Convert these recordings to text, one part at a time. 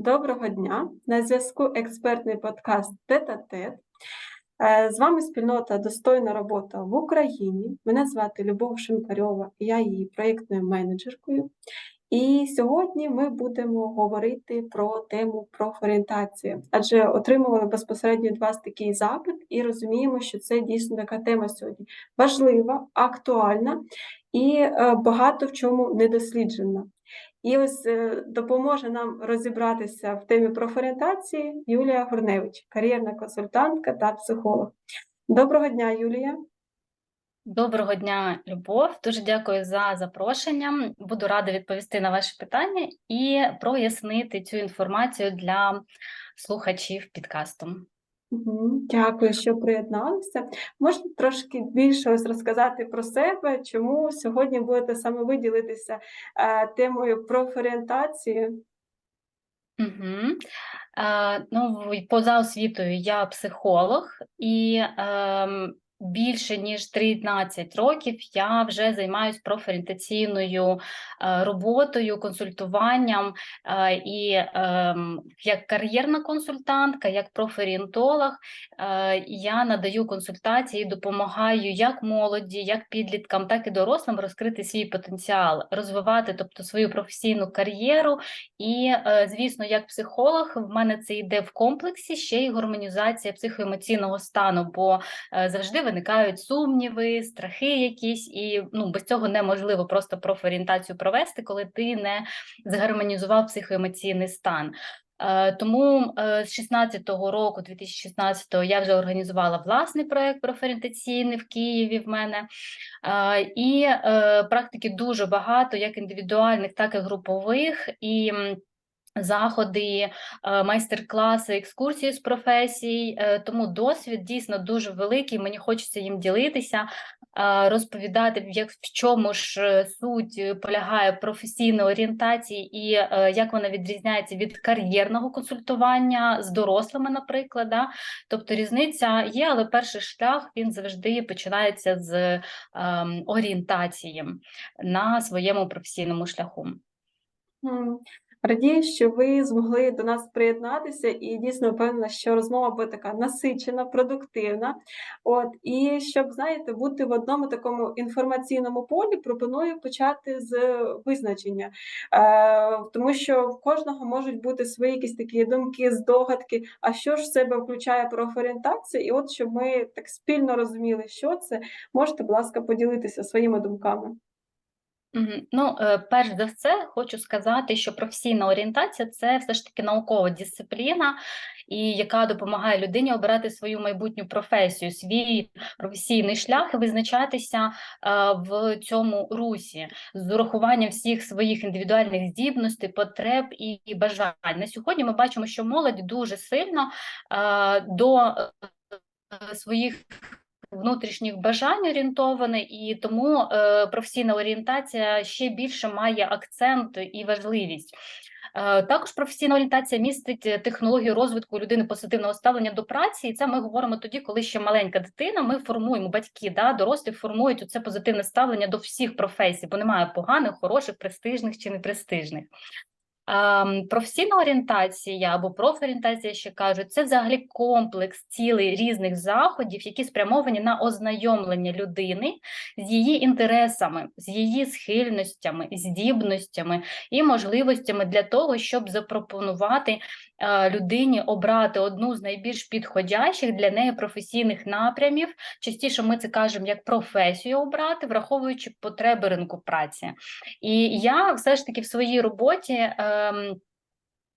Доброго дня! На зв'язку експертний подкаст Тет-а-тет. Е, З вами спільнота Достойна робота в Україні. Мене звати Любов Шинкарьова, я її проєктною менеджеркою. І сьогодні ми будемо говорити про тему профорієнтації, адже отримували безпосередньо від вас такий запит і розуміємо, що це дійсно така тема сьогодні важлива, актуальна і е, багато в чому недосліджена. І ось е, допоможе нам розібратися в темі профорієнтації Юлія Горневич, кар'єрна консультантка та психолог. Доброго дня, Юлія. Доброго дня, Любов. Дуже дякую за запрошення. Буду рада відповісти на ваші питання і прояснити цю інформацію для слухачів підкасту. Дякую, що приєдналися. Можете трошки більше ось розказати про себе, чому сьогодні будете саме ви ділитися е, темою профорієнтації? Угу. Е, ну, поза освітою я психолог, і ем, більше ніж 13 років я вже займаюся профорієнтаційною е, роботою, консультуванням е, і ем, як кар'єрна консультантка, як профорієнтолог е, я надаю консультації, допомагаю як молоді, як підліткам, так і дорослим розкрити свій потенціал, розвивати тобто свою професійну кар'єру. І, звісно, як психолог, в мене це йде в комплексі ще й гармонізація психоемоційного стану, бо завжди виникають сумніви, страхи якісь, і ну, без цього неможливо просто профорієнтацію провести, коли ти не згармонізував психоемоційний стан. Е, Тому е, з 16-го року, 2016-го, я вже організувала власний проект профорієнтаційний в Києві в мене. Е, І практики дуже багато, як індивідуальних, так і групових. І Заходи, е, майстер-класи, екскурсії з професій, е, тому досвід дійсно дуже великий. Мені хочеться їм ділитися, е, розповідати, як в чому ж суть полягає професійної орієнтації і як вона відрізняється від кар'єрного консультування з дорослими, наприклад. Да? Тобто різниця є, але перший шлях він завжди починається з ем, орієнтації на своєму професійному шляху. Радію, що ви змогли до нас приєднатися, і дійсно впевнена, що розмова буде така насичена, продуктивна. От і щоб знаєте, бути в одному такому інформаційному полі, пропоную почати з визначення, е, тому що в кожного можуть бути свої якісь такі думки, здогадки. А що ж в себе включає профорієнтація? І от щоб ми так спільно розуміли, що це, можете, будь ласка, поділитися своїми думками. Ну, е, перш за все, хочу сказати, що професійна орієнтація це все ж таки наукова дисципліна, і яка допомагає людині обирати свою майбутню професію, свій професійний шлях і визначатися е, в цьому русі з урахуванням всіх своїх індивідуальних здібностей, потреб і, бажань. На сьогодні ми бачимо, що молодь дуже сильно е, до своїх внутрішніх бажань орієнтоване, і тому е, професійна орієнтація ще більше має акцент і важливість. Е, Також професійна орієнтація містить технологію розвитку людини позитивного ставлення до праці, і це ми говоримо тоді, коли ще маленька дитина. Ми формуємо батьки, да, дорослі формують це позитивне ставлення до всіх професій, бо немає поганих, хороших, престижних чи непрестижних. Професійна орієнтація або профорієнтація, ще кажуть, це взагалі комплекс цілий різних заходів, які спрямовані на ознайомлення людини з її інтересами, з її схильностями, здібностями і можливостями для того, щоб запропонувати е, людині обрати одну з найбільш підходящих для неї професійних напрямів. Частіше ми це кажемо як професію обрати, враховуючи потреби ринку праці. І я все ж таки в своїй роботі. Ем,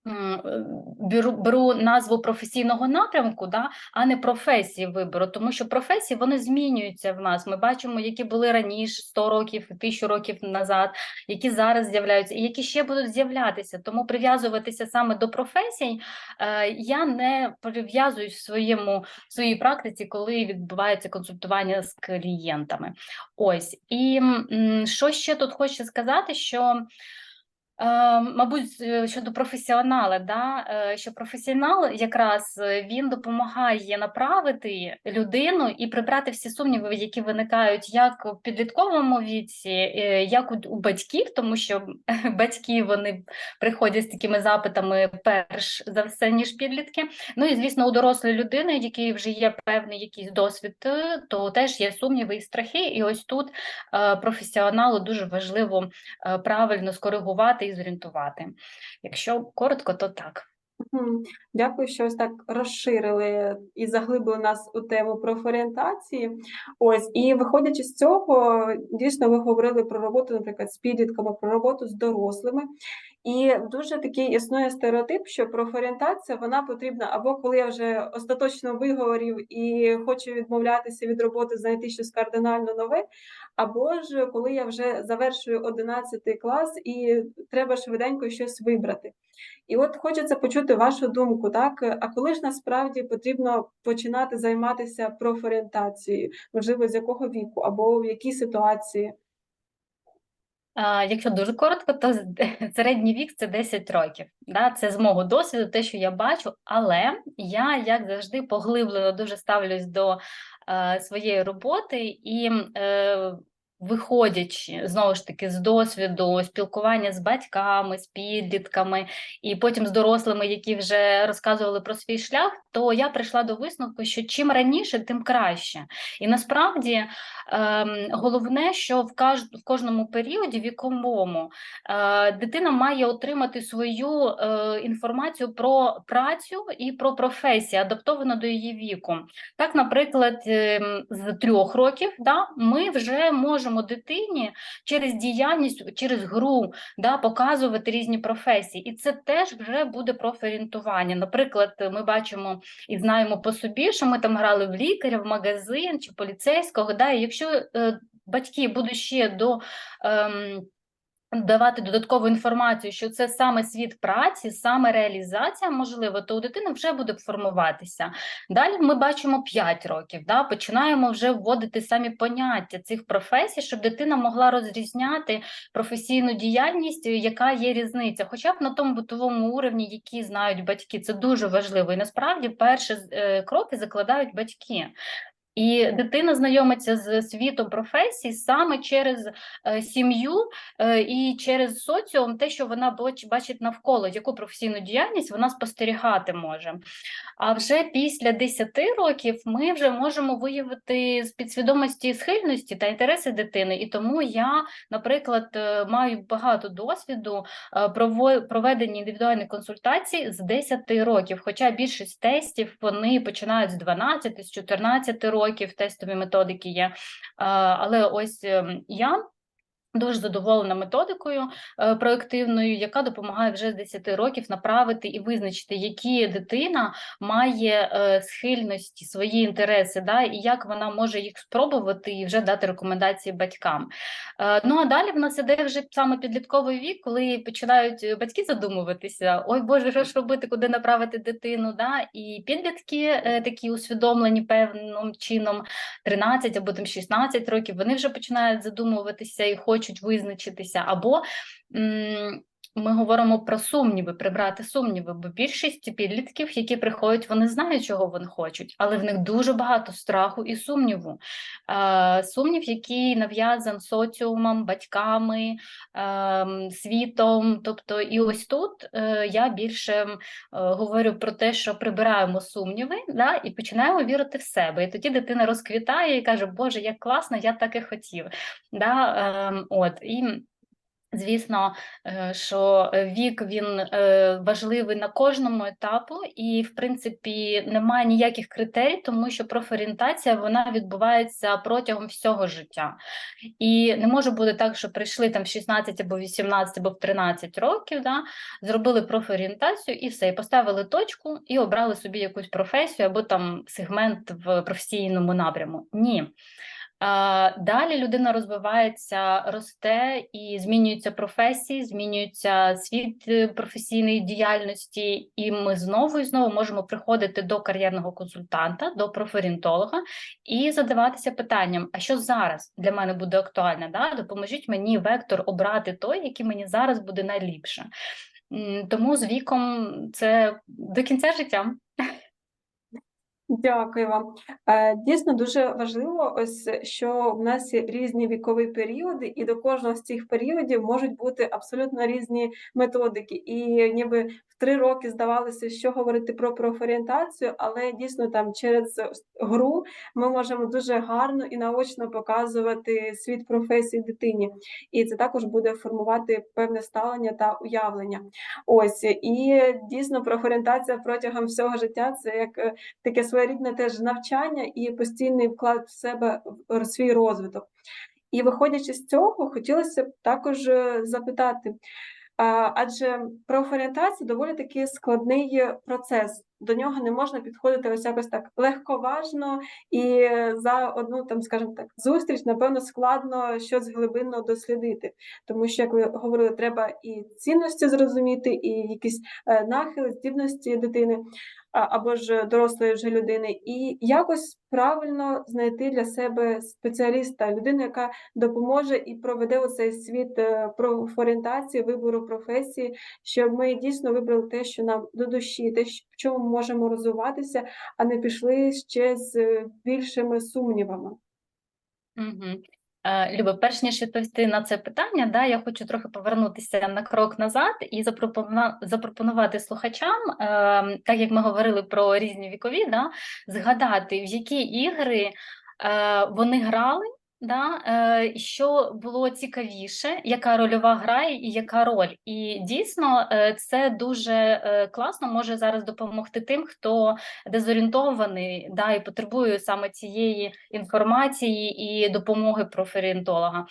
Беру, беру назву професійного напрямку, да, а не професії вибору, тому що професії вони змінюються в нас. Ми бачимо, які були раніше 100 років, 1000 років назад, які зараз з'являються, і які ще будуть з'являтися. Тому прив'язуватися саме до професій е, я не прив'язуюсь в своєму в своїй практиці, коли відбувається консультування з клієнтами. Ось і м, що ще тут хочу сказати, що. Е, Мабуть, е, щодо професіонала, да, е, що професіонал якраз він допомагає направити людину і прибрати всі сумніви, які виникають як в підлітковому віці, як у, батьків, тому що батьки вони приходять з такими запитами перш за все, ніж підлітки. Ну і звісно, у дорослої людини, якій вже є певний якийсь досвід, то теж є сумніви і страхи. І ось тут професіоналу дуже важливо правильно скоригувати зорієнтувати. Якщо коротко, то так. Дякую, що ось так розширили і заглибили нас у тему профорієнтації. Ось, і виходячи з цього, дійсно, ви говорили про роботу, наприклад, з підлітками, про роботу з дорослими. І дуже такий існує стереотип, що профорієнтація вона потрібна або коли я вже остаточно виговорів і хочу відмовлятися від роботи, знайти щось кардинально нове, або ж коли я вже завершую 11 клас і треба швиденько щось вибрати. І от хочеться почути вашу думку, так? А коли ж насправді потрібно починати займатися профорієнтацією? Можливо, з якого віку або в якій ситуації? Якщо дуже коротко, то середній вік це 10 років. Да? Це з мого досвіду, те, що я бачу, але я, як завжди, поглиблено дуже ставлюсь до е, своєї роботи і е, виходячи знову ж таки з досвіду спілкування з батьками, з підлітками, і потім з дорослими, які вже розказували про свій шлях, то я прийшла до висновку, що чим раніше, тим краще. І насправді ем, головне, що в, каж... в кожному періоді віковому е, дитина має отримати свою е, інформацію про працю і про професію, адаптовану до її віку. Так, наприклад, ем, з трьох років да, ми вже можемо дитині через діяльність, через гру да, показувати різні професії. І це теж вже буде профорієнтування. Наприклад, ми бачимо і знаємо по собі, що ми там грали в лікаря, в магазин чи поліцейського. Да, і якщо е, батьки будуть ще до. Ем, Давати додаткову інформацію, що це саме світ праці, саме реалізація можливо, то у дитини вже буде формуватися. Далі ми бачимо 5 років, да, починаємо вже вводити самі поняття цих професій, щоб дитина могла розрізняти професійну діяльність, яка є різниця, хоча б на тому бутовому уровні, який знають батьки, це дуже важливо. І насправді перші е, кроки закладають батьки. І дитина знайомиться з світом професій саме через е, сім'ю е, і через соціум, те, що вона бачить навколо, яку професійну діяльність вона спостерігати може. А вже після 10 років ми вже можемо виявити з підсвідомості схильності та інтереси дитини. І тому я, наприклад, е, маю багато досвіду проведення індивідуальних консультацій з 10 років. Хоча більшість тестів вони починають з 12, з 14 років, тестові методики є. Е, Але ось ем, я. Дуже задоволена методикою е, проективною, яка допомагає вже з 10 років направити і визначити, які дитина має е, схильності, свої інтереси, да, і як вона може їх спробувати і вже дати рекомендації батькам. Е, Ну а далі в нас іде вже саме підлітковий вік, коли починають батьки задумуватися: ой Боже, що ж робити, куди направити дитину? Да? І підлітки такі усвідомлені певним чином 13 або там 16 років, вони вже починають задумуватися і хочуть визначитися, або ми говоримо про сумніви, прибрати сумніви, бо більшість підлітків, які приходять, вони знають, чого вони хочуть, але в них дуже багато страху і сумніву. Е, Сумнів, який нав'язан соціумом, батьками, ем, світом. Тобто, і ось тут е, я більше е, говорю про те, що прибираємо сумніви да, і починаємо вірити в себе. І тоді дитина розквітає і каже, Боже, як класно, я так і хотів. Да, ем, от, і Звісно, е, що вік він е, важливий на кожному етапу, і в принципі немає ніяких критерій, тому що профорієнтація вона відбувається протягом всього життя. І не може бути так, що прийшли там в 16 або 18 або в 13 років, да, зробили профорієнтацію і все, і поставили точку, і обрали собі якусь професію або там сегмент в професійному напряму. Ні. Далі людина розвивається, росте і змінюються професії, змінюється світ е, професійної діяльності, і ми знову і знову можемо приходити до кар'єрного консультанта, до профорієнтолога і задаватися питанням: а що зараз для мене буде актуальне? Да? Допоможіть мені вектор обрати той, який мені зараз буде найліпше. Тому з віком це до кінця життя. Дякую вам. Е, Дійсно дуже важливо, ось що в нас є різні вікові періоди, і до кожного з цих періодів можуть бути абсолютно різні методики. І ніби в три роки здавалося, що говорити про профорієнтацію, але дійсно там через гру ми можемо дуже гарно і наочно показувати світ професії дитині, і це також буде формувати певне ставлення та уявлення. Ось і дійсно профорієнтація протягом всього життя це як е, таке своєрідне теж навчання і постійний вклад в себе в свій розвиток. І виходячи з цього, хотілося б також е, запитати, адже профорієнтація доволі таки складний процес. До нього не можна підходити ось якось так легковажно і за одну там, скажімо так, зустріч, напевно, складно щось глибинно дослідити, тому що, як ви говорили, треба і цінності зрозуміти, і якісь е, нахили, здібності дитини або ж дорослої вже людини, і якось правильно знайти для себе спеціаліста, людину, яка допоможе і проведе оцей світ е, профорієнтації, вибору професії, щоб ми дійсно вибрали те, що нам до душі, те, в чому ми можемо розвиватися, а не пішли ще з е, більшими сумнівами. Угу. Люба, перш ніж відповісти на це питання, да, я хочу трохи повернутися на крок назад і запропонувати, слухачам, е, так як ми говорили про різні вікові, да, згадати, в які ігри е, вони грали, да, е, що було цікавіше, яка рольова гра і яка роль. І дійсно е, це дуже е, класно може зараз допомогти тим, хто дезорієнтований да, і потребує саме цієї інформації і допомоги профорієнтолога.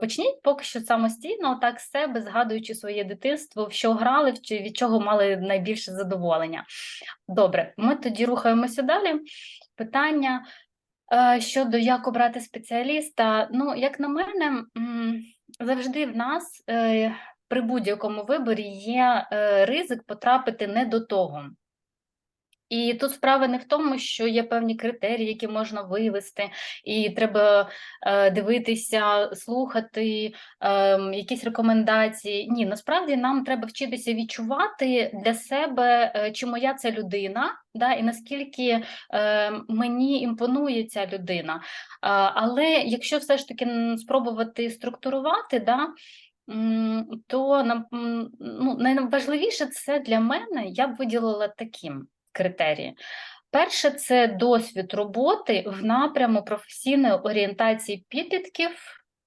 Почніть поки що самостійно, так з себе, згадуючи своє дитинство, в що грали, від чого мали найбільше задоволення. Добре, ми тоді рухаємося далі. Питання щодо як обрати спеціаліста. Ну, як на мене, завжди в нас е, при будь-якому виборі є е, ризик потрапити не до того. І тут справа не в тому, що є певні критерії, які можна вивести, і треба е, дивитися, слухати е, якісь рекомендації. Ні, насправді нам треба вчитися відчувати для себе, е, чи моя це людина, да, і наскільки е, мені імпонує ця людина. Е, але якщо все ж таки спробувати структурувати, да, то ну, найважливіше це для мене, я б виділила таким критерії. Перше, це досвід роботи в напряму професійної орієнтації підлітків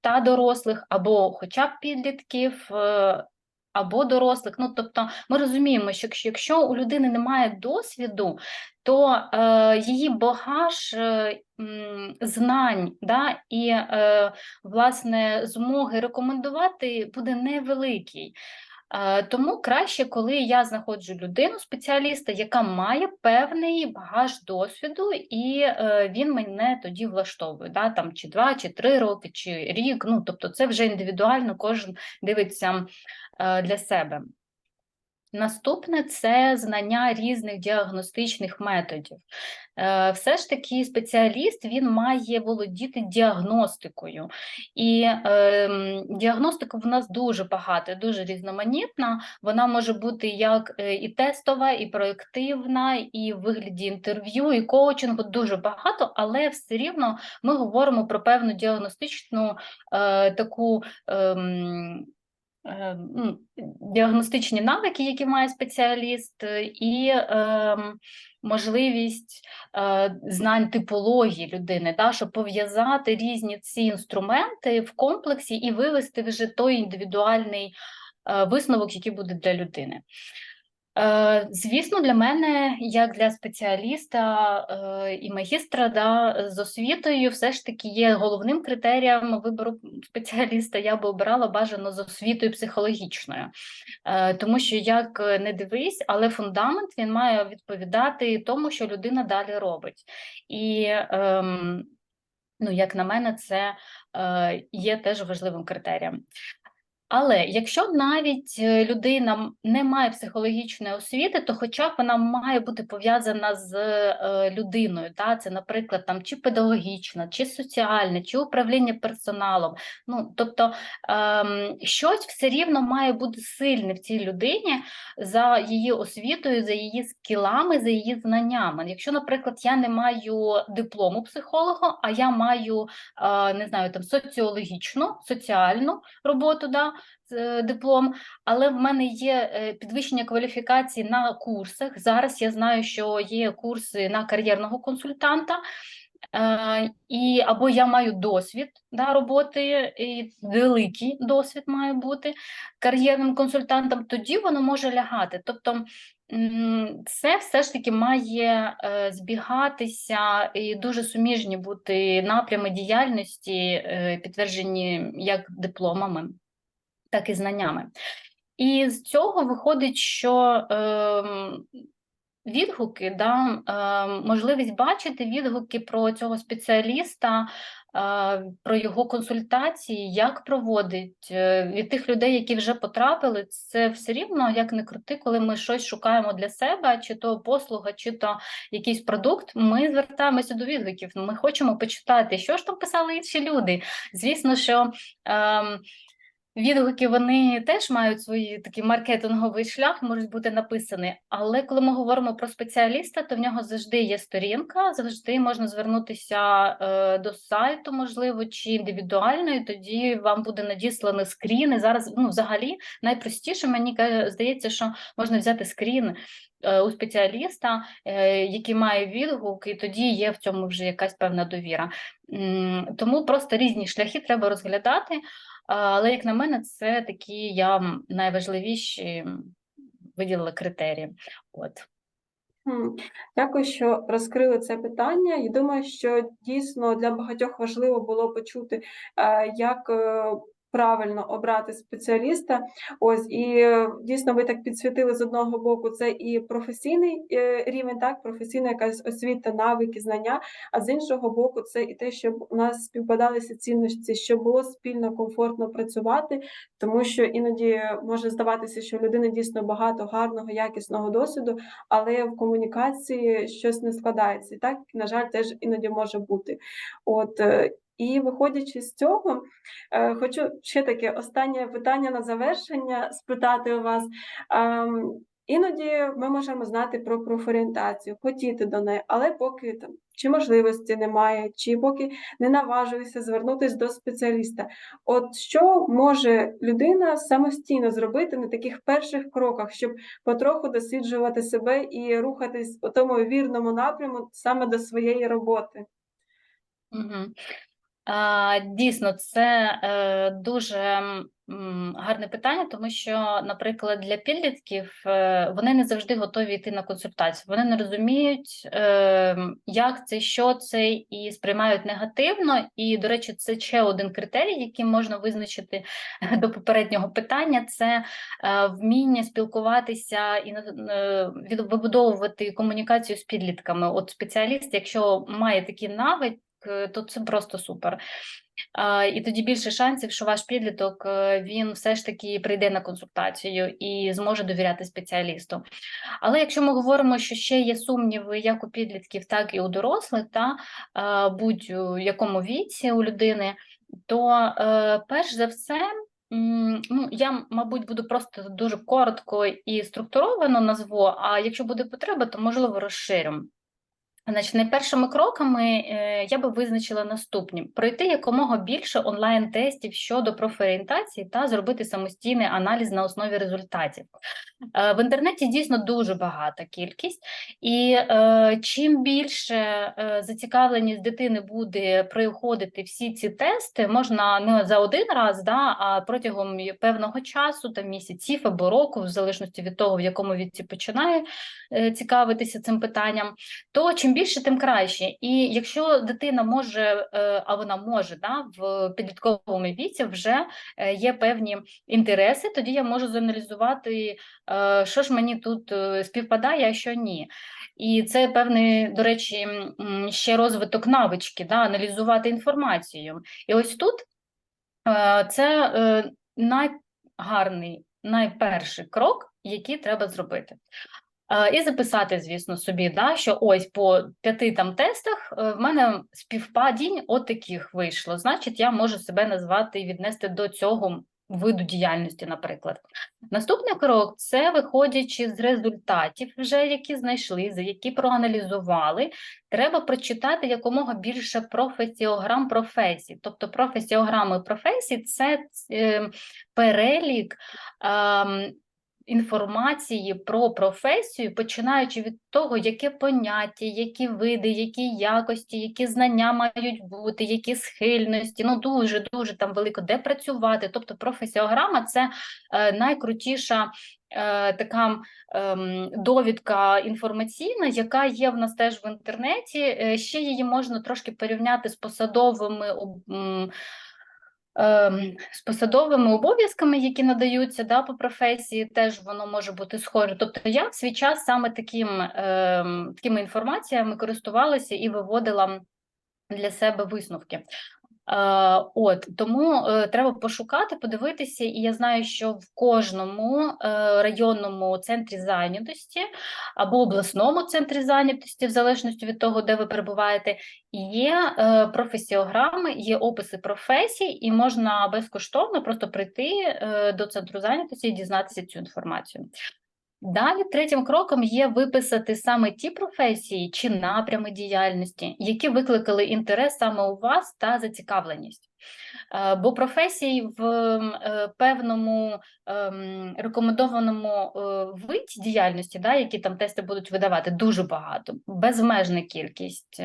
та дорослих, або хоча б підлітків, е, або дорослих. Ну, тобто, ми розуміємо, що якщо- у людини немає досвіду, то е, її багаж е, знань да, і е, власне змоги рекомендувати буде невеликий. Е, Тому краще, коли я знаходжу людину, спеціаліста, яка має певний багаж досвіду, і е, він мене тоді влаштовує, да, там, чи два, чи три роки, чи рік. Ну, тобто, це вже індивідуально кожен дивиться е, для себе. Наступне це знання різних діагностичних методів. Е, Все ж таки, спеціаліст він має володіти діагностикою. І е, діагностика в нас дуже багато, дуже різноманітна. Вона може бути як е, і тестова, і проєктивна, і в вигляді інтерв'ю, і коучингу дуже багато, але все рівно ми говоримо про певну діагностичну е, таку. е, діагностичні навики, які має спеціаліст, е, і е, можливість е, знань типології людини, да, щоб пов'язати різні ці інструменти в комплексі і вивести вже той індивідуальний е, висновок, який буде для людини. Е, Звісно, для мене, як для спеціаліста е, і магістра да, з освітою, все ж таки є головним критерієм вибору спеціаліста. Я би обирала бажано з освітою психологічною, Е, тому що як не дивись, але фундамент він має відповідати тому, що людина далі робить. І ем, Ну, як на мене, це є теж важливим критерієм. Але якщо навіть е, людина не має психологічної освіти, то хоча б вона має бути пов'язана з е, людиною. Та? Це, наприклад, там чи педагогічна, чи соціальне, чи управління персоналом. Ну, тобто ем, щось все рівно має бути сильне в цій людині за її освітою, за її скілами, за її знаннями. Якщо, наприклад, я не маю диплому психолога, а я маю е, не знаю, там соціологічну, соціальну роботу, да, диплом, але в мене є е, підвищення кваліфікації на курсах. Зараз я знаю, що є курси на кар'єрного консультанта. Е, і або я маю досвід да, роботи, і великий досвід має бути кар'єрним консультантом, тоді воно може лягати. Тобто це все ж таки має е, збігатися і дуже суміжні бути напрями діяльності, е, підтверджені як дипломами, так і знаннями. І з цього виходить, що ем, відгуки, да, ем, можливість бачити відгуки про цього спеціаліста, е, про його консультації, як проводить е, від тих людей, які вже потрапили, це все рівно, як не крути, коли ми щось шукаємо для себе, чи то послуга, чи то якийсь продукт, ми звертаємося до відгуків. Ми хочемо почитати, що ж там писали інші люди. Звісно, що. Ем, Відгуки вони теж мають свій такий маркетинговий шлях, можуть бути написані. Але коли ми говоримо про спеціаліста, то в нього завжди є сторінка, завжди можна звернутися е, до сайту, можливо, чи індивідуально, і тоді вам буде надісланий скрін. І зараз, ну, взагалі, найпростіше мені здається, що можна взяти скрін е, у спеціаліста, е, який має відгук, і тоді є в цьому вже якась певна довіра. Тому просто різні шляхи треба розглядати. Але, як на мене, це такі я найважливіші виділила критерії. От. Дякую, що розкрили це питання. І думаю, що дійсно для багатьох важливо було почути, е, як е, правильно обрати спеціаліста. Ось і е, дійсно ви так підсвітили з одного боку, це і професійний е, рівень, так, професійна якась освіта, навики, знання. А з іншого боку, це і те, щоб у нас співпадалися цінності, щоб було спільно комфортно працювати, тому що іноді може здаватися, що у людини дійсно багато гарного, якісного досвіду, але в комунікації щось не складається. І так, на жаль, теж іноді може бути. От, е, і виходячи з цього, е, хочу ще таке останнє питання на завершення спитати у вас. Ем, Іноді ми можемо знати про профорієнтацію, хотіти до неї, але поки там чи можливості немає, чи поки не наважуюся звернутися до спеціаліста. От що може людина самостійно зробити на таких перших кроках, щоб потроху досліджувати себе і рухатись у тому вірному напряму саме до своєї роботи? Угу. Дійсно, це е, дуже гарне питання, тому що, наприклад, для підлітків е, вони не завжди готові йти на консультацію. Вони не розуміють, е, як це, що це, і сприймають негативно. І, до речі, це ще один критерій, який можна визначити до попереднього питання: це вміння спілкуватися і вибудовувати комунікацію з підлітками. От спеціаліст, якщо має такі навики, то це просто супер. І тоді більше шансів, що ваш підліток е, він все ж таки прийде на консультацію і зможе довіряти спеціалісту. Але якщо ми говоримо, що ще є сумніви як у підлітків, так і у дорослих, та е, будь-якому віці у людини, то е, перш за все. Ну, я, мабуть, буду просто дуже коротко і структуровано назву, а якщо буде потреба, то можливо розширю. Значить, найпершими кроками е, я би визначила наступні: пройти якомога більше онлайн-тестів щодо профорієнтації та зробити самостійний аналіз на основі результатів. Е, В інтернеті дійсно дуже багата кількість, і е, чим більше зацікавленість дитини буде проходити всі ці тести, можна не за один раз, да, а протягом певного часу, там місяців або року, в залежності від того, в якому віці починає цікавитися цим питанням, то чим більше, тим краще. І якщо дитина може, е, а вона може да, в підлітковому віці вже е, є певні інтереси, тоді я можу зааналізувати, е, що ж мені тут співпадає, а що ні. І це певний, до речі, ще розвиток навички, да, аналізувати інформацію. І ось тут це найгарний, найперший крок, який треба зробити. Е, І записати, звісно, собі, да, що ось по п'яти там тестах е, в мене співпадінь от таких вийшло. Значить, я можу себе назвати і віднести до цього виду діяльності, наприклад. Наступний крок це виходячи з результатів, вже які знайшли, за які проаналізували. Треба прочитати якомога більше професіограм професій. Тобто професіограми професій це е, перелік. ем, інформації про професію, починаючи від того, яке поняття, які види, які якості, які знання мають бути, які схильності, ну дуже дуже там велико, де працювати. Тобто професіограма це е, найкрутіша. е, Така ем, довідка інформаційна, яка є в нас теж в інтернеті. Е, Ще її можна трошки порівняти з посадовими з посадовими обов'язками, які надаються да, по професії, теж воно може бути схоже. Тобто я в свій час саме таким, е, такими інформаціями користувалася і виводила для себе висновки. Е, От тому е, треба пошукати, подивитися, і я знаю, що в кожному е, районному центрі зайнятості або обласному центрі зайнятості, в залежності від того, де ви перебуваєте, є професіограми, є описи професій, і можна безкоштовно просто прийти до центру зайнятості і дізнатися цю інформацію. Далі третім кроком є виписати саме ті професії чи напрями діяльності, які викликали інтерес саме у вас та зацікавленість. Е, Бо професій в е, певному ем, рекомендованому е, виді діяльності, да, які там тести будуть видавати, дуже багато, безмежна кількість.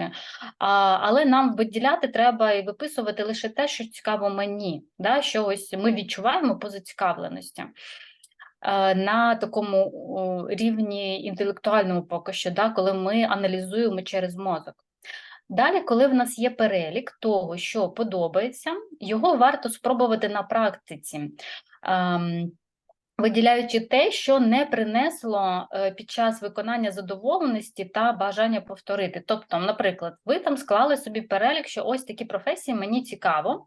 Але нам виділяти треба і виписувати лише те, що цікаво мені, да, що ось ми відчуваємо по зацікавленості на такому рівні інтелектуальному поки що, да, коли ми аналізуємо через мозок. Далі, коли в нас є перелік того, що подобається, його варто спробувати на практиці. Виділяючи те, що не принесло е, під час виконання задоволеності та бажання повторити. Тобто, наприклад, ви там склали собі перелік, що ось такі професії мені цікаво,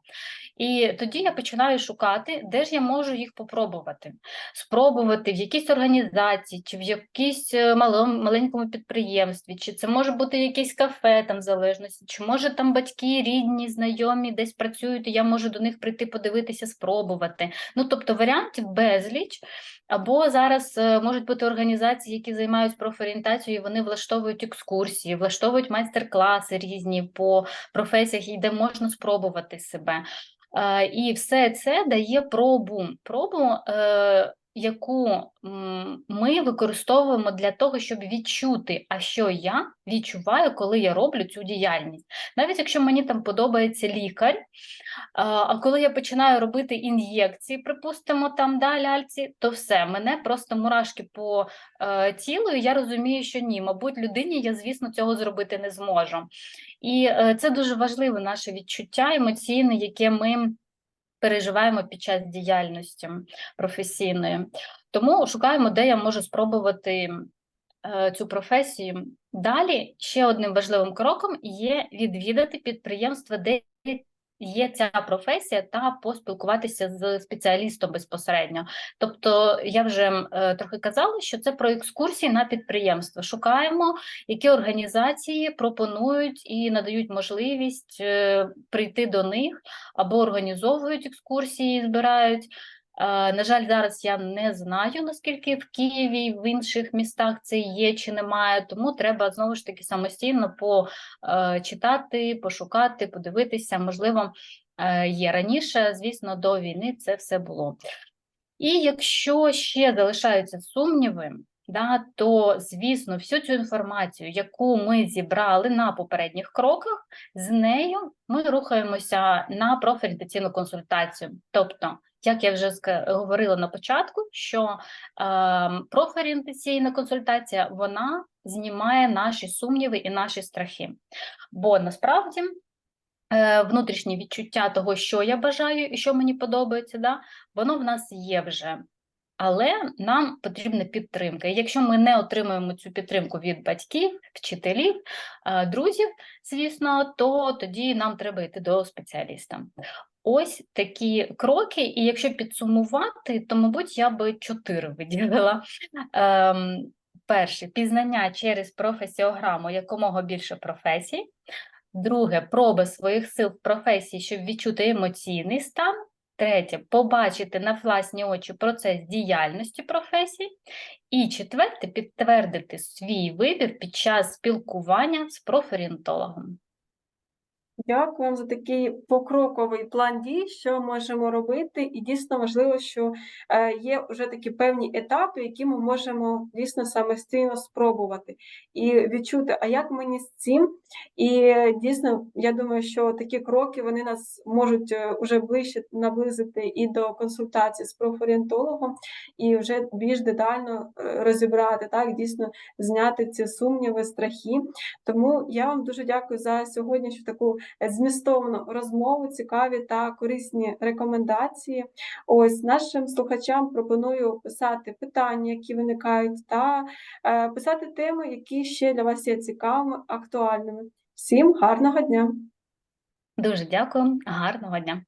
і тоді я починаю шукати, де ж я можу їх попробувати. Спробувати в якійсь організації, чи в якійсь е, малому, маленькому підприємстві, чи це може бути якесь кафе там в залежності, чи може там батьки, рідні, знайомі десь працюють, і я можу до них прийти подивитися, спробувати. Ну, тобто варіантів безліч. Або зараз е, можуть бути організації, які займаються профорієнтацією, вони влаштовують екскурсії, влаштовують майстер-класи різні по професіях, і де можна спробувати себе. Е, І все це дає пробу, пробу, е, яку ми використовуємо для того, щоб відчути, а що я відчуваю, коли я роблю цю діяльність. Навіть якщо мені там подобається лікар, а коли я починаю робити ін'єкції, припустимо, там да, ляльці, то все, мене просто мурашки по е, тілу, і я розумію, що ні, мабуть, людині я, звісно, цього зробити не зможу. І е, це дуже важливе наше відчуття емоційне, яке ми переживаємо під час діяльності професійної. Тому шукаємо, де я можу спробувати е, цю професію. Далі ще одним важливим кроком є відвідати підприємства, де є ця професія, та поспілкуватися з спеціалістом безпосередньо. Тобто, я вже е, трохи казала, що це про екскурсії на підприємство. Шукаємо, які організації пропонують і надають можливість е, прийти до них або організовують екскурсії, збирають. Е, На жаль, зараз я не знаю, наскільки в Києві в інших містах це є чи немає, тому треба знову ж таки самостійно почитати, пошукати, подивитися. Можливо, е, є раніше, звісно, до війни це все було. І якщо ще залишаються сумніви, да, то, звісно, всю цю інформацію, яку ми зібрали на попередніх кроках, з нею ми рухаємося на профорієнтаційну консультацію. Тобто, як я вже говорила на початку, що е, профорієнтаційна консультація вона знімає наші сумніви і наші страхи. Бо насправді е, внутрішнє відчуття того, що я бажаю і що мені подобається, да, воно в нас є вже. але нам потрібна підтримка. І якщо ми не отримуємо цю підтримку від батьків, вчителів, е, друзів, звісно, то тоді нам треба йти до спеціаліста. Ось такі кроки, і якщо підсумувати, то, мабуть, я би чотири виділила. Ем, перше пізнання через професіограму якомога більше професій. Друге проба своїх сил в професії, щоб відчути емоційний стан. Третє побачити на власні очі процес діяльності професії. І четверте підтвердити свій вибір під час спілкування з профорієнтологом. Дякую вам за такий покроковий план дій, що можемо робити, і дійсно важливо, що е, є вже такі певні етапи, які ми можемо дійсно самостійно спробувати і відчути, а як мені з цим. І е, дійсно, я думаю, що такі кроки вони нас можуть е, уже ближче наблизити і до консультації з профорієнтологом, і вже більш детально е, розібрати, так дійсно зняти ці сумніви, страхи. Тому я вам дуже дякую за сьогоднішню таку змістовну розмову, цікаві та корисні рекомендації. Ось нашим слухачам пропоную писати питання, які виникають, та е, писати теми, які ще для вас є цікавими, актуальними. Всім гарного дня! Дуже дякую, гарного дня!